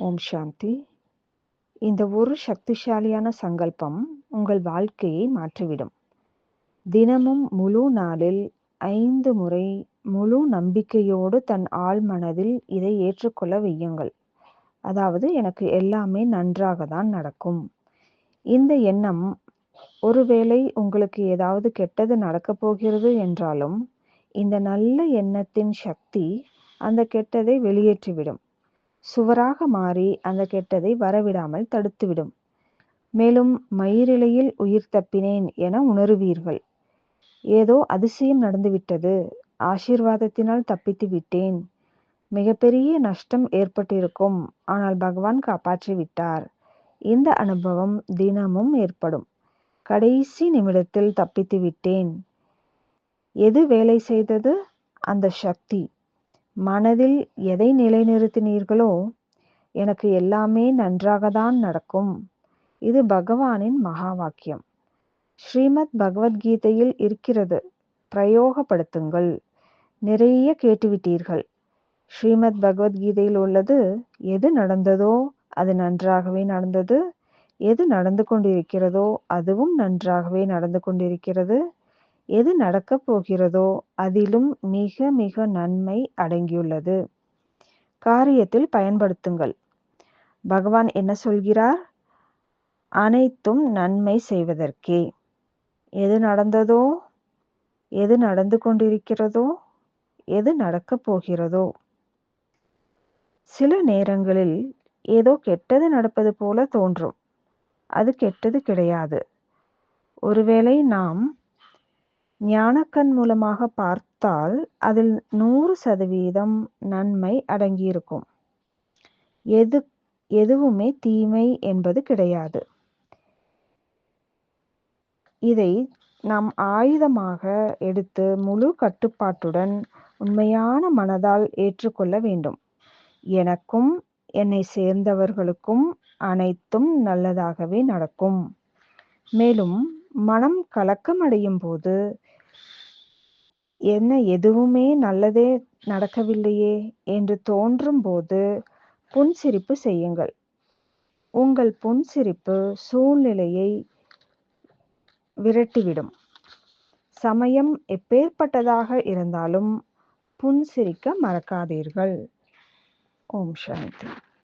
ஓம் சாந்தி. இந்த ஒரு சக்திசாலியான சங்கல்பம் உங்கள் வாழ்க்கையை மாற்றிவிடும். தினமும் முழு நாளில் ஐந்து முறை முழு நம்பிக்கையோடு தன் ஆள் மனதில் இதை ஏற்றுக்கொள்ள வையுங்கள். அதாவது எனக்கு எல்லாமே நன்றாக தான் நடக்கும். இந்த எண்ணம் ஒருவேளை உங்களுக்கு ஏதாவது கெட்டது நடக்கப் போகிறது என்றாலும் இந்த நல்ல எண்ணத்தின் சக்தி அந்த கெட்டதை வெளியேற்றிவிடும். சுவராக மாறி அந்த கெட்டதை வரவிடாமல் தடுத்துவிடும். மேலும் மயிரிழையில் உயிர் தப்பினேன் என உணருவீர்கள். ஏதோ அதிசயம் நடந்துவிட்டது. ஆசீர்வாதத்தினால் தப்பித்து விட்டேன். மிகப்பெரிய நஷ்டம் ஏற்பட்டிருக்கும். ஆனால் பகவான் காப்பாற்றி விட்டார். இந்த அனுபவம் தினமும் ஏற்படும். கடைசி நிமிடத்தில் தப்பித்து விட்டேன். எது வேலை செய்தது? அந்த சக்தி. மனதில் எதை நிலைநிறுத்தினீர்களோ எனக்கு எல்லாமே நன்றாக தான் நடக்கும். இது பகவானின் மகா வாக்கியம் ஸ்ரீமத் பகவத்கீதையில் இருக்கிறது. பிரயோகப்படுத்துங்கள். நிறைய கேட்டுவிட்டீர்கள். ஸ்ரீமத் பகவத்கீதையில் உள்ளது எது நடந்ததோ அது நன்றாகவே நடந்தது. எது நடந்து கொண்டிருக்கிறதோ அதுவும் நன்றாகவே நடந்து கொண்டிருக்கிறது. எது நடக்கப் போகிறதோ அதிலும் மிக மிக நன்மை அடங்கியுள்ளது. காரியத்தில் பயன்படுத்துங்கள். பகவான் என்ன சொல்கிறார்? அனைத்தும் நன்மை செய்வதற்கே. எது நடந்ததோ எது நடந்து கொண்டிருக்கிறதோ எது நடக்கப் போகிறதோ. சில நேரங்களில் ஏதோ கெட்டது நடப்பது போல தோன்றும். அது கெட்டது கிடையாது. ஒருவேளை நாம் ஞானக்கண் மூலமாக பார்த்தால் அதில் நூறு சதவீதம் நன்மை அடங்கியிருக்கும். எது எதுவுமே தீமை என்பது கிடையாது. இதை நாம் ஆயுதமாக எடுத்து முழு கட்டுப்பாட்டுடன் உண்மையான மனதால் ஏற்றுக்கொள்ள வேண்டும். எனக்கும் என்னை சேர்ந்தவர்களுக்கும் அனைத்தும் நல்லதாகவே நடக்கும். மேலும் மனம் கலக்கம் அடையும் போது என்ன எதுவுமே நல்லதே நடக்கவில்லையே என்று தோன்றும் போது புன்சிரிப்பு செய்யுங்கள். உங்கள் புன்சிரிப்பு சூழ்நிலையை விரட்டிவிடும். சமயம் எப்பேற்பட்டதாக இருந்தாலும் புன்சிரிக்க மறக்காதீர்கள். ஓம் சாந்தி.